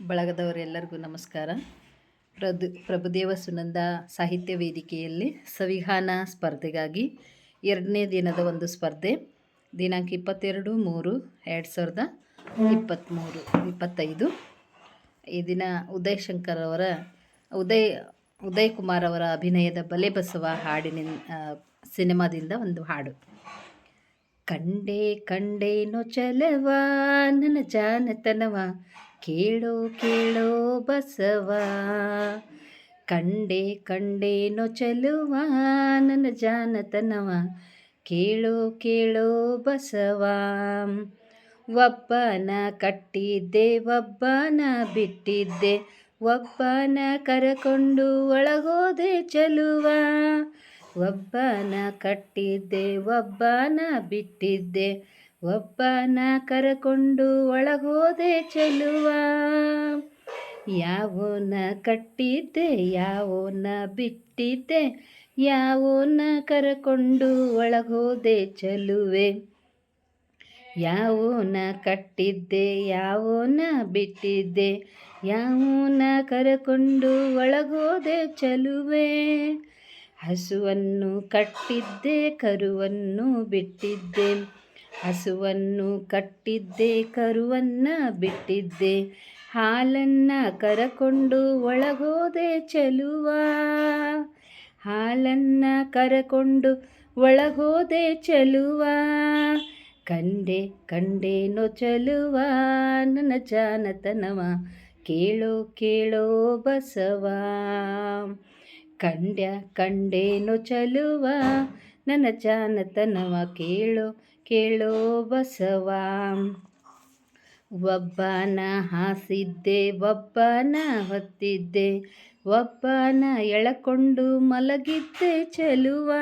ಬಳಗದವರೆಲ್ಲರಿಗೂ ನಮಸ್ಕಾರ. ಪ್ರದು ಪ್ರಭುದೇವ ಸುನಂದ ಸಾಹಿತ್ಯ ವೇದಿಕೆಯಲ್ಲಿ ಸವಿಹಾನ ಸ್ಪರ್ಧೆಗಾಗಿ ಎರಡನೇ ದಿನದ ಒಂದು ಸ್ಪರ್ಧೆ, ದಿನಾಂಕ ಇಪ್ಪತ್ತೆರಡು ಮೂರು, ಎರಡು ಸಾವಿರದ ಇಪ್ಪತ್ತ್ಮೂರು ಇಪ್ಪತ್ತೈದು. ಈ ದಿನ ಉದಯ್ ಶಂಕರ್ ಅವರ, ಉದಯ್ ಉದಯ್ ಕುಮಾರ್ ಅವರ ಅಭಿನಯದ ಬಲೆ ಬಸವ ಹಾಡಿನ ಸಿನಿಮಾದಿಂದ ಒಂದು ಹಾಡು. ಕಂಡೆ, ಕಂಡೇನೋ ಚಲವ, ನನ್ನ ಜಾನತನವ ಕೇಳೋ ಕೇಳೋ ಬಸವ, ಕಂಡೆ ಕಂಡೇನೋ ಚಲುವ ನನ್ನ ಜಾನತನವ, ಕೇಳೋ ಕೇಳೋ ಬಸವ. ಒಬ್ಬನ ಕಟ್ಟಿದ್ದೆ, ಒಬ್ಬನ ಬಿಟ್ಟಿದ್ದೆ, ಒಬ್ಬನ ಕರಕೊಂಡು ಒಳಗೋದೆ ಚಲುವ. ಒಬ್ಬನ ಕಟ್ಟಿದ್ದೆ, ಒಬ್ಬನ ಬಿಟ್ಟಿದ್ದೆ ಒಬ್ಬನ ಕರಕೊಂಡು ಒಳಗೋದೆ ಚೆಲುವ. ಯಾವೋನ ಕಟ್ಟಿದ್ದೆ, ಯಾವೋನ ಬಿಟ್ಟಿದ್ದೆ, ಯಾವೋನ ಕರಕೊಂಡು ಒಳಗೋದೆ ಚೆಲುವೆ. ಯಾವೋನ ಕಟ್ಟಿದ್ದೆ, ಯಾವೋನ ಬಿಟ್ಟಿದ್ದೆ, ಯಾವೋನ ಕರಕೊಂಡು ಒಳಗೋದೆ ಚೆಲುವೆ. ಹಸುವನ್ನು ಕಟ್ಟಿದ್ದೆ, ಕರುವನ್ನು ಬಿಟ್ಟಿದ್ದೆ. ಹಸುವನ್ನು ಕಟ್ಟಿದ್ದೆ, ಕರುವನ್ನು ಬಿಟ್ಟಿದ್ದೆ, ಹಾಲನ್ನು ಕರಕೊಂಡು ಒಳಗೋದೆ ಚೆಲುವ. ಹಾಲನ್ನು ಕರಕೊಂಡು ಒಳಗೋದೆ ಚೆಲುವ. ಕಂಡೆ ಕಂಡೇನೋ ಚಲುವ, ನನ್ನ ಜಾನತನವ, ಕೇಳೋ ಕೇಳೋ ಬಸವ. ಕಂಡ್ಯ ಕಂಡೇನೋ ಚಲುವ ನನ್ನ ಜಾನತನವ ಕೇಳೋ ಕೇಳೋ ಬಸವ. ಒಬ್ಬನ ಹಾಸಿದ್ದೆ, ಒಬ್ಬನ ಹೊತ್ತಿದ್ದೆ, ಒಬ್ಬನ ಎಳಕೊಂಡು ಮಲಗಿದ್ದೆ ಚೆಲುವ.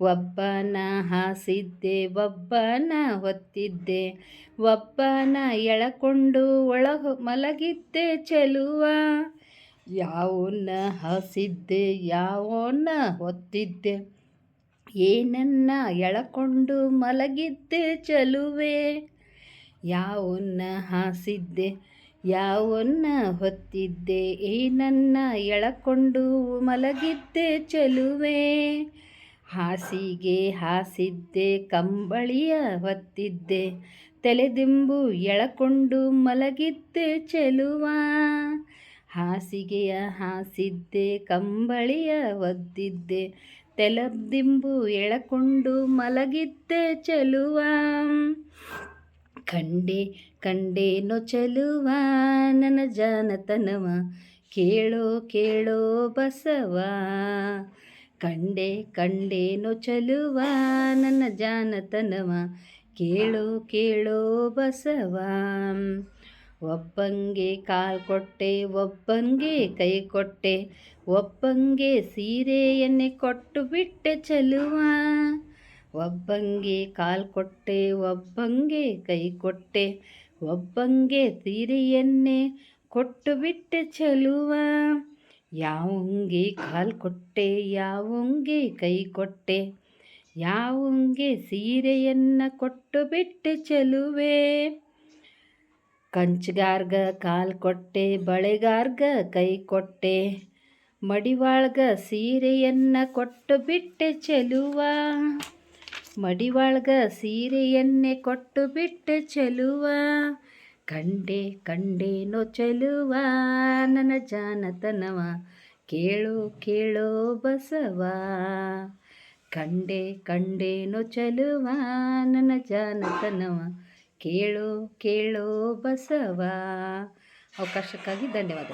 ಒಬ್ಬನ ಹಾಸಿದ್ದೆ, ಒಬ್ಬನ ಹೊತ್ತಿದ್ದೆ, ಒಬ್ಬನ ಎಳಕೊಂಡು ಒಳಗ ಮಲಗಿದ್ದೆ ಚಲುವ. ಯಾವನ್ನ ಹಸಿದ್ದೆ, ಯಾವನ್ನ ಹೊತ್ತಿದ್ದೆ, ಏನನ್ನ ಎಳಕೊಂಡು ಮಲಗಿದ್ದೆ ಚಲುವೆ. ಯಾವನ್ನ ಹಾಸಿದ್ದೆ, ಯಾವನ್ನ ಹೊತ್ತಿದ್ದೆ, ಏನನ್ನ ಎಳಕೊಂಡು ಮಲಗಿದ್ದೆ ಚಲುವೆ. ಹಾಸಿಗೆ ಹಾಸಿದ್ದೆ, ಕಂಬಳಿಯ ಹೊತ್ತಿದ್ದೆ, ತಲೆದಿಂಬು ಎಳಕೊಂಡು ಮಲಗಿದ್ದೆ ಚೆಲುವ. ಹಾಸಿಗೆಯ ಹಾಸಿದ್ದೆ, ಕಂಬಳಿಯ ಒದ್ದಿದ್ದೆ ತೆಲದಿಂಬು ಎಳಕೊಂಡು ಮಲಗಿದ್ದೆ ಚಲುವ. ಕಂಡೆ, ಕಂಡೇನೋ ಚಲುವ, ನನ್ನ ಜಾನತನವ, ಕೇಳೋ ಕೇಳೋ ಬಸವ. ಕಂಡೆ, ಕಂಡೇನೋ ಚಲುವ, ನನ್ನ ಜಾನತನವ, ಕೇಳೋ ಕೇಳೋ ಬಸವ. ಒಬ್ಬಂಗೆ ಕಾಲ್ ಕೊಟ್ಟೆ, ಒಬ್ಬಂಗೆ ಕೈ ಕೊಟ್ಟೆ, ಒಬ್ಬಂಗೆ ಸೀರೆಯನ್ನೇ ಕೊಟ್ಟು ಬಿಟ್ಟೆ ಚಲುವ. ಒಬ್ಬಂಗೆ ಕಾಲ್ ಕೊಟ್ಟೆ, ಒಬ್ಬಂಗೆ ಕೈ ಕೊಟ್ಟೆ, ಒಬ್ಬಂಗೆ ಸೀರೆಯನ್ನೇ ಕೊಟ್ಟು ಬಿಟ್ಟೆ ಚಲುವ. ಯಾವಂಗೆ ಕಾಲ್ ಕೊಟ್ಟೆ, ಯಾವಂಗೆ ಕೈ ಕೊಟ್ಟೆ, ಯಾವಂಗೆ ಸೀರೆಯನ್ನು ಕೊಟ್ಟು ಬಿಟ್ಟೆ ಚಲುವೆ. ಕಂಚ್ಗಾರ್ಗ, ಕಾಲು ಕೊಟ್ಟೆ, ಬಳೆಗಾರ್ಗ, ಕೈ ಕೊಟ್ಟೆ. ಮಡಿವಾಳ್ಗ ಸೀರೆಯನ್ನು ಕೊಟ್ಟು ಬಿಟ್ಟೆ ಚೆಲುವ. ಮಡಿವಾಳ್ಗ ಸೀರೆಯನ್ನೇ ಕೊಟ್ಟು ಬಿಟ್ಟೆ ಚೆಲುವ. ಕಂಡೆ, ಕಂಡೇನೋ ಚೆಲುವ. ನನ್ನ ಜಾನತನವ, ಕೇಳೋ ಕೇಳೋ ಬಸವ. ಕಂಡೆ, ಕಂಡೇನೋ ಚೆಲುವ. ನನ್ನ ಜಾನತನವ ಕೇಳು ಕೇಳೋ ಬಸವ. ಅವಕಾಶಕ್ಕಾಗಿ ಧನ್ಯವಾದ